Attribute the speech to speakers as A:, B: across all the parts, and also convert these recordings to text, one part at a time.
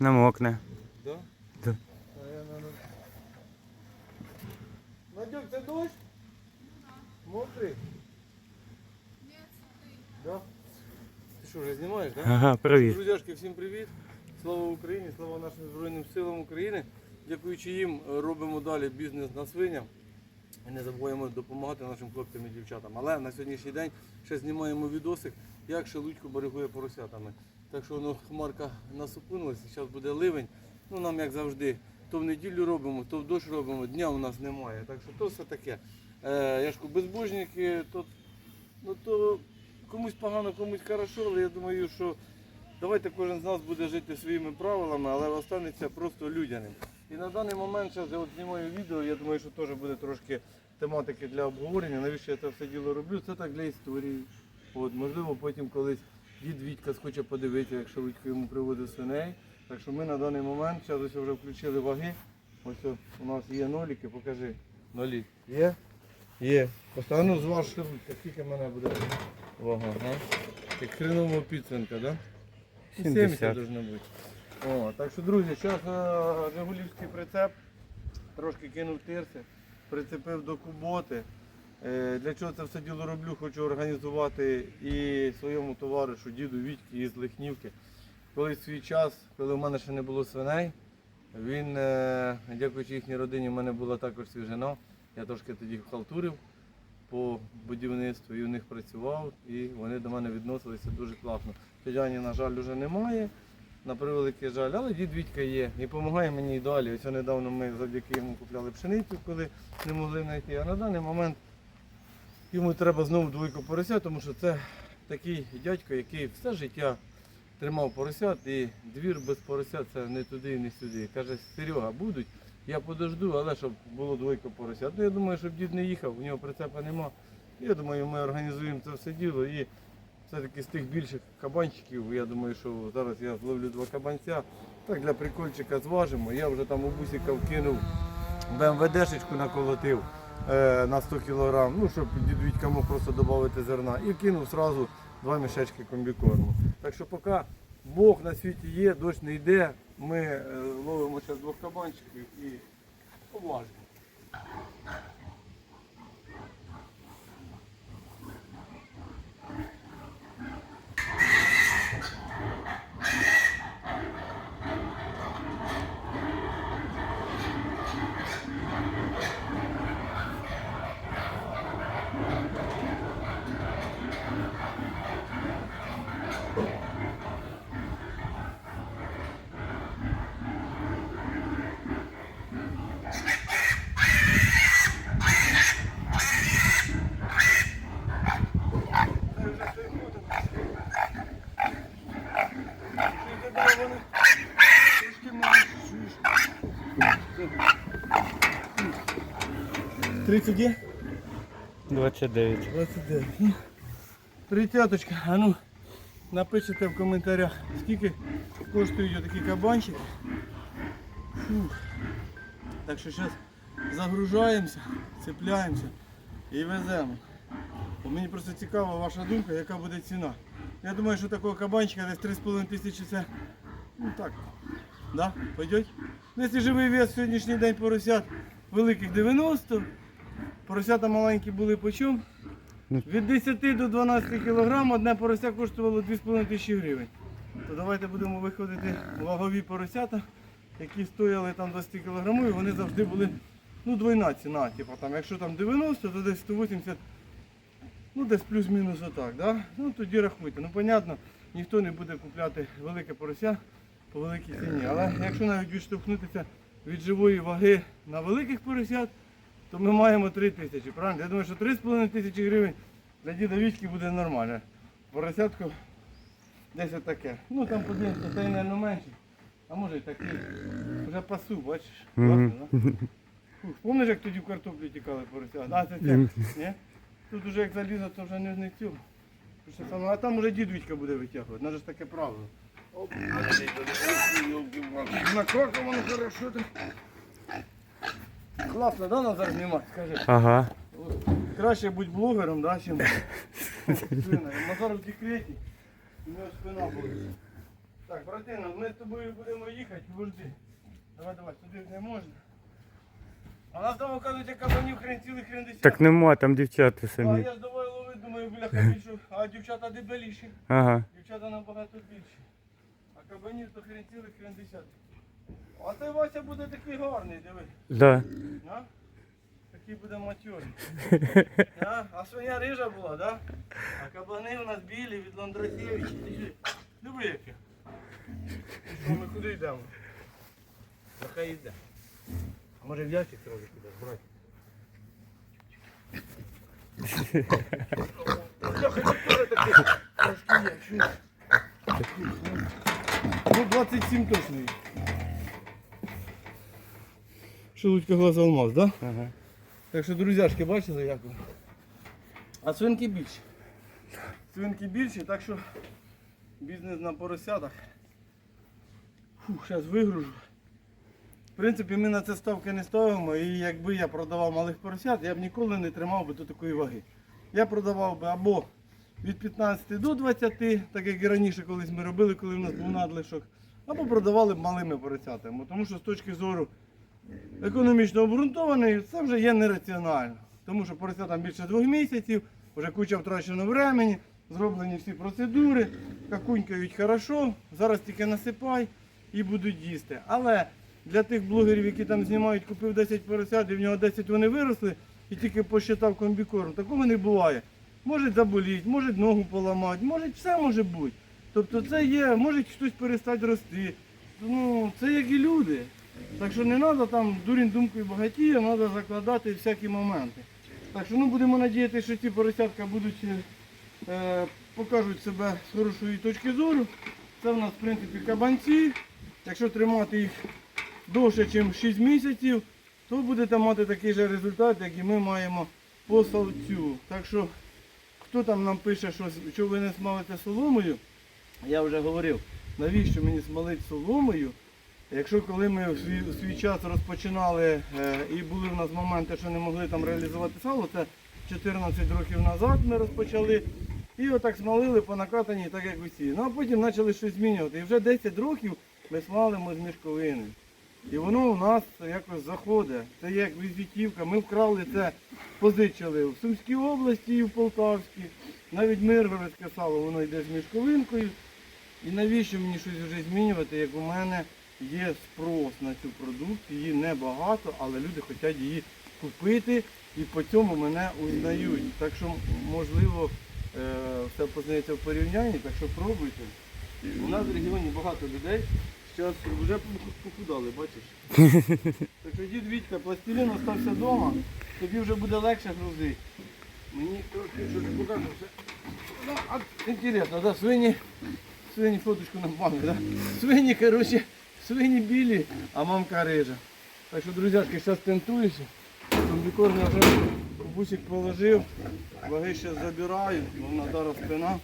A: Намокне.
B: Да? Надюк, це дощ? Мокрий? Да? Ти що, вже знімаєш, так? Да?
A: Ага, привіт.
B: Друзяшки, всім привіт! Слава Україні, слава нашим Збройним силам України. Дякуючи їм, робимо далі бізнес на свинях. І не забуваємо допомагати нашим хлопцям і дівчатам. Але на сьогоднішній день ще знімаємо відосик, як шелудько берегує поросятами. Так що воно хмарка насупинилася, зараз буде ливень. Ну нам як завжди, то в неділю робимо, то в дощ робимо, дня у нас немає. Так що то все таке. Е, я ж безбожники, то, ну, то комусь погано, комусь хорошо, але я думаю, що давайте кожен з нас буде жити своїми правилами, але останеться просто людяним. І на даний момент зараз я от знімаю відео, я думаю, що теж буде трошки тематики для обговорення. Навіщо я це все діло роблю? Це так для історії. От, можливо, потім колись дід Вітька схоче подивитися, якщо Вітько йому приводить свиней. Так що ми на даний момент зараз ось вже включили ваги. Ось у нас є ноліки, покажи. Нолік. Є? Є. Просто а ну зваж скільки в мене буде вага, га? Як хренова підсвинка, так? Да?
A: 70.
B: 70 должно бути. О, так що, друзі, зараз Жигулівський прицеп, трошки кинув тирси, прицепив до куботи. Е, Для чого це все діло роблю? Хочу організувати і своєму товаришу, діду Вітьки із Лихнівки. Колись в свій час, коли в мене ще не було свиней, він, е, дякуючи їхній родині, в мене була також свіжина. Я трошки тоді халтурив по будівництву і у них працював, і вони до мене відносилися дуже класно. Тетяні, на жаль, вже немає, на превеликий жаль, але дід Вітька є і допомагає мені і далі. Ось недавно ми завдяки йому купляли пшеницю, коли не могли знайти. А на даний момент йому треба знову двойку поросят, тому що це такий дядько, який все життя тримав поросят, і двір без поросят це не туди і не сюди. Каже, Серега, будуть, я подожду, але щоб було двойка поросят. Ну я думаю, щоб дід не їхав, у нього прицепа нема. Я думаю, ми організуємо це все діло і все-таки з тих більших кабанчиків, я думаю, що зараз я зловлю два кабанця. Так для прикольчика зважимо. Я вже там у бусика вкинув БМВДшечку наколотив Е, на 100 кг, ну, щоб дідвідька кому просто додати зерна і кинув одразу два мішечки комбікорму. Так що поки Бог на світі є, дощ не йде, ми е, ловимо зараз двох кабанчиків і поважно. 30
A: 29.
B: 29. Тридцяточка, а ну напишите в коментарях, скільки коштують такий кабанчик. Фух. Так що зараз загружаємося, цепляємося і веземо. Мені просто цікава ваша думка, яка буде ціна. Я думаю, що такого кабанчика десь 3,5 тисячі це ну так. Да? Пойдет? Ну, Якщо живий вес сьогоднішній день поросят великих 90 поросята маленькі були по чому? Від 10 до 12 кг одне порося коштувало 2,5 тисячі гривень. То давайте будемо виходити вагові поросята, які стояли там 20 кг, і вони завжди були ну, двойна ціна. Типу, там, якщо там 90, то десь 180, ну десь плюс-мінус отак. Да? Ну тоді рахуйте. Ну, понятно, ніхто не буде купляти велике порося по великій ціні. Але якщо навіть відштовхнутися від живої ваги на великих поросят, то ми маємо 3 тисячі, правильно? Я думаю, що 3,5 тисячі гривень для діда Вічки буде нормально. Поросятку десь таке. Ну там подивимося, та й не менше. А може і такий. Вже пасу, бачиш? Класно, да? Фух, Помниш, як тоді в картоплю тікали поросята? А, це це. Ні? Тут вже як залізо, то вже не, не цю. А там уже дід Вітька буде витягувати. Надо ж таке правило. Оп, Накока воно хорошо так. Класно, да, Назар знімати, скажи.
A: Ага.
B: Краще бути блогером, да, чим свиною. Назар в декреті, у нього спина болить. Так, братина, ми з тобою будемо їхати, вожди. Давай, давай, туди не можна. А нас там, оказується, кабанів хрен цілий хрен десяток.
A: Так нема, там дівчата
B: А
A: самі.
B: я ж давай ловити, думаю, бляха більше, а дівчата дебеліші.
A: Ага.
B: Дівчата набагато більші. А кабанів то хрен цілий хрен десяток. А цей Вася буде такий гарний, диви.
A: Да.
B: А? Такий буде матьорий. А? а свиня рижа була, да? А кабани у нас білі від Ландрасєвича. Диви яке. Що, ми куди йдемо? Нехай йде. А може в ящик трохи брать? Бляха, ну теж такий трошки є, чуєш? Ну 27 точно. Шелудька глаз алмаз, да?
A: Ага.
B: Так що, друзяшки, бачили як? А свинки більші. Свинки більші, так що бізнес на поросятах. Фух, зараз вигружу. В принципі, ми на це ставки не ставимо, і якби я продавав малих поросят, я б ніколи не тримав би до такої ваги. Я продавав би або від 15 до 20, так як і раніше колись ми робили, коли в нас був надлишок, або продавали б малими поросятами. Тому що з точки зору економічно обґрунтований, це вже є нераціонально. Тому що поросятам більше двох місяців, вже куча втрачено времени, зроблені всі процедури, какунькають хорошо, зараз тільки насипай і будуть їсти. Але для тих блогерів, які там знімають, купив 10 поросят, і в нього 10 вони виросли, і тільки посчитав комбікорм, такого не буває. Може заболіть, може ногу поламати, може все може бути. Тобто це є, може хтось перестати рости. Ну, це як і люди. Так що не треба там дурень думкою багатіє, треба закладати всякі моменти. Так що ну, будемо надіятися, що ці поросятка будуть, е, покажуть себе з хорошої точки зору. Це в нас в принципі кабанці. Якщо тримати їх довше, ніж 6 місяців, то будете мати такий же результат, як і ми маємо по салцю. Так що, хто там нам пише, що, що ви не смалите соломою, я вже говорив, навіщо мені смалити соломою, Якщо коли ми в свій, у свій час розпочинали е, і були в нас моменти, що не могли там реалізувати сало, це 14 років назад ми розпочали. І отак смалили по накатанні, так як усі. Ну а потім почали щось змінювати. І вже 10 років ми смалимо з мішковини. І воно у нас якось заходить. Це як візитівка. Ми вкрали це, позичили в Сумській області і в Полтавській. Навіть Миргородське сало, воно йде з мішковинкою. І навіщо мені щось вже змінювати, як у мене є спрос на цю продукцію, її небагато, але люди хочуть її купити і по цьому мене узнають. Так що, можливо, е, все познається в порівнянні, так що пробуйте. У нас в регіоні багато людей. Зараз вже похудали, бачиш? Так що дід Вітька, пластилін остався вдома, тобі вже буде легше грузити. Мені трохи що не покажу все. Ну, інтересно, да, свині, свині фоточку нам пам'ять, да? Свині, коротше, свині білі, а мамка рижа. Так що, друзяшки, зараз тентуюся. Комбікорм я вже бусик положив, ваги ще забираю, вона зараз спина.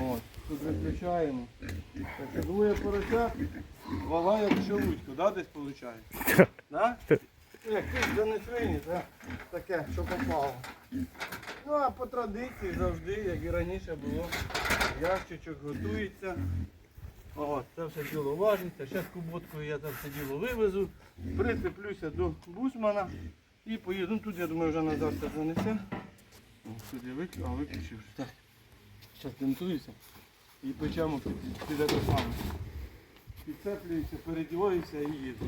B: От, тут виключаємо. Так що двоє поросят, вага як шелудько, да, десь виходить? Да? Як ти це не свині, це таке, що попало. Ну а по традиції завжди, як і раніше було, ящичок готується. О, це все діло важиться. Зараз куботкою я це все діло вивезу, прицеплюся до бусмана і поїду. Ну тут я думаю вже на завтра занесе. Тут я а виключив. Так. Зараз тентуюся і печемо під, під це саме. Підцеплююся, передіваюся і їду.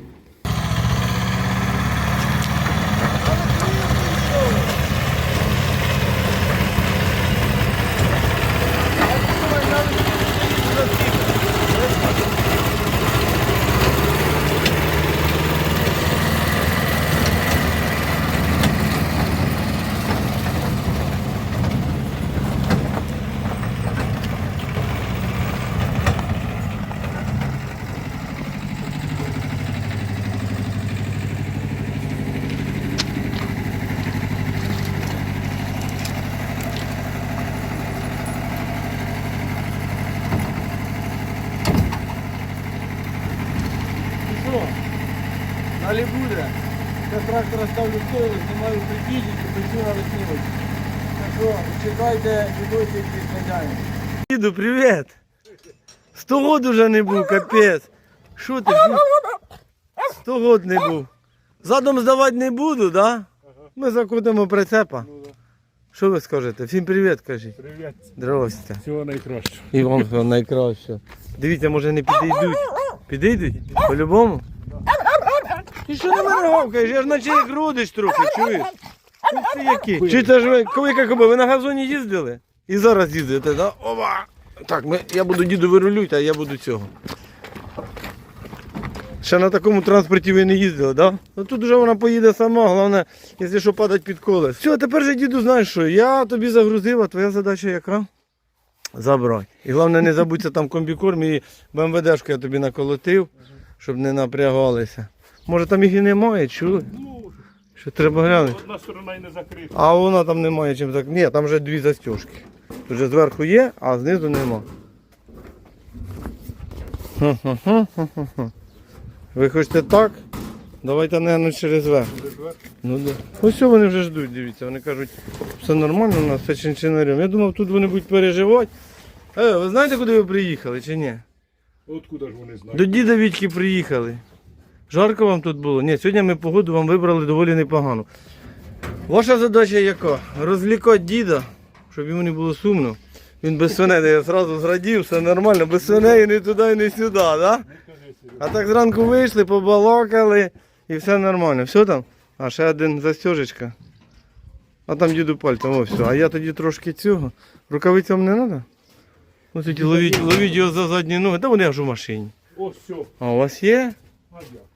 B: Ну що, далі буде. Я трактора ставлю в стойло, знімаю прикидки, печу на веснівочку. Так що чекайте відосик від хазяїна. Діду, привіт! Сто год уже не був, капець. Що ти? Сто год не був. Задом здавати не буду, да? Ми закрутимо прицепа.
C: Ну.
B: Що ви скажете? Всім привіт, кажіть.
C: Привіт.
B: Здрасте.
C: Всього найкращого.
B: І вам всього найкраще. Дивіться, може не підійдуть. Підійдуть? По-любому? Ти що на мене гавкаєш? Я ж наче як родич трохи, чуєш? Ти який. Чи це ж ви, коли як ви на газоні їздили? І зараз їздите, да? Ова! Так, ми, я буду діду вирулюють, а я буду цього. Ще на такому транспорті ви не їздили, да? Ну тут вже вона поїде сама, головне, якщо що падать під колес. Все, тепер же діду знаєш що, я тобі загрузив, а твоя задача яка? Забрати. І головне не забудься там комбікорм і БМВДшку я тобі наколотив, щоб не напрягалися. Може там їх і немає, чули? Що треба глянути.
C: одна сторона і не закрита.
B: А вона там немає чим так. Ні, там вже дві застіжки. Тут же зверху є, а знизу нема. Ви хочете так? Давайте, наверное, через верх. Ну да. Ось вони вже ждуть, дивіться. Вони кажуть, все нормально у нас, все чинчинарем. Я думав, тут вони будуть переживати. Е, ви знаєте, куди ви приїхали чи ні?
C: Откуда ж вони знають?
B: До діда Вітьки приїхали. Жарко вам тут було? Ні, сьогодні ми погоду вам вибрали доволі непогану. Ваша задача яка? Розлікати діда, щоб йому не було сумно. Він без свиней, я одразу зрадів, все нормально, без свиней ні туди, ні сюди, да? А так зранку вийшли, побалакали і все нормально. Все там? А ще один застежечка. А там діду пальцем, о, все. А я тоді трошки цього. Рукавицям не треба? Ось ловіть, ловіть його за задні ноги, та вони аж у машині.
C: О, все.
B: А у вас є?
C: А я.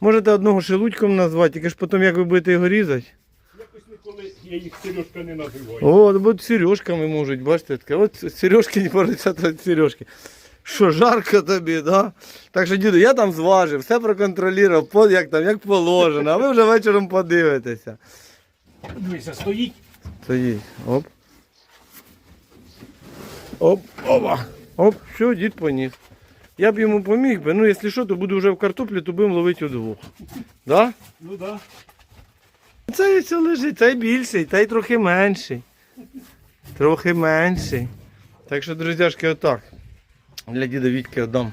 B: Можете одного шелудьком назвати, тільки ж потім як ви будете його різати.
C: Якось ніколи я їх Сережка не називаю.
B: О, бо сережками можуть, бачите, таке. От сережки не борються від сережки. Що, жарко тобі, да? Так що, діду, я там зважив, все проконтролював, як там, як положено, а ви вже вечором подивитеся.
C: Дивися, стоїть.
B: Стоїть. Оп. Оп, опа. Оп, все, дід поніс. Я б йому поміг би, ну якщо що, то буду вже в картоплі, то будемо ловити удвох. Да?
C: Ну да.
B: Цей все лежить, цей більший, цей трохи менший. Трохи менший. Так що, друзяшки, отак. Для діда Вітьки віддам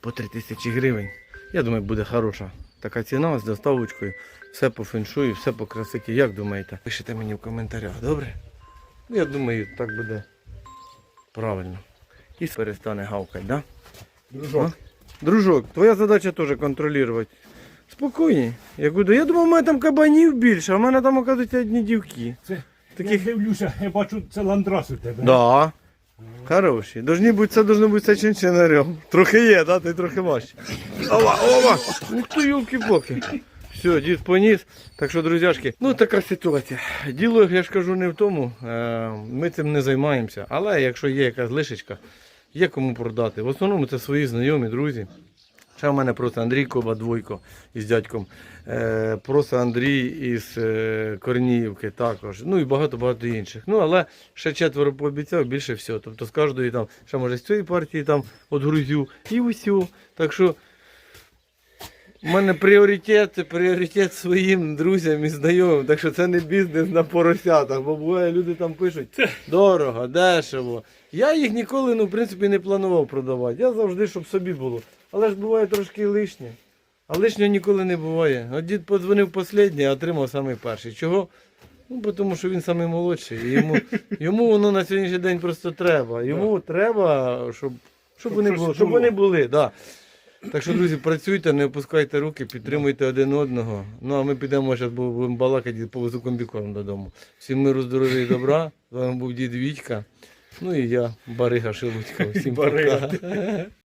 B: по 3 тисячі гривень. Я думаю, буде хороша така ціна з доставочкою. Все по феншую, все по красоті. Як думаєте? Пишіть мені в коментарях, добре? Ну, Я думаю, так буде правильно. І перестане гавкати, да?
C: Дружок.
B: Дружок, твоя задача теж контролювати. Спокійні. Я. Я думав, у мене там кабанів більше, а в мене там, оказується, одні дівки.
C: Це,
B: Таких-
C: я дивлюся, я бачу, це ландрас у тебе.
B: Да. Хороші. Должні бути, це должно бути чинчинарем. Трохи є, да? Ти трохи важче. Ова, ова! Ух ти, юлки-поки. Все, дід поніс. Так що, друзяшки, ну така ситуація. Діло, я ж кажу, не в тому. е, Ми цим не займаємося. Але якщо є якась лишечка, є кому продати. В основному це свої знайомі, друзі. Ще в мене просто Андрій Коба двойко із дядьком. Е, просто Андрій із е, Корніївки також. Ну і багато-багато інших. Ну, але ще четверо пообіцяв, більше всього. Тобто з кожної там, ще може з цієї партії там от грузю і усю. Так що у мене пріоритет, пріоритет своїм друзям і знайомим. Так що це не бізнес на поросятах, бо буває, люди там пишуть дорого, дешево. Я їх ніколи, ну, в принципі, не планував продавати. Я завжди, щоб собі було. Але ж буває трошки лишнє. А лишнього ніколи не буває. От дід подзвонив останній, а отримав самий перший. Чого? Ну, тому що він самий молодший. І йому, йому воно на сьогоднішній день просто треба. Йому треба, щоб, щоб,
C: Щоб
B: вони були. Щоб вони були, да. Так що, друзі, працюйте, не опускайте руки, підтримуйте один одного. Ну а ми підемо зараз, бо будемо балакати повезу комбікорм додому. Всім миру, здоров'я і добра. З вами був дід Вітька. Ну і я, Барига Шилуцька. Всім пока.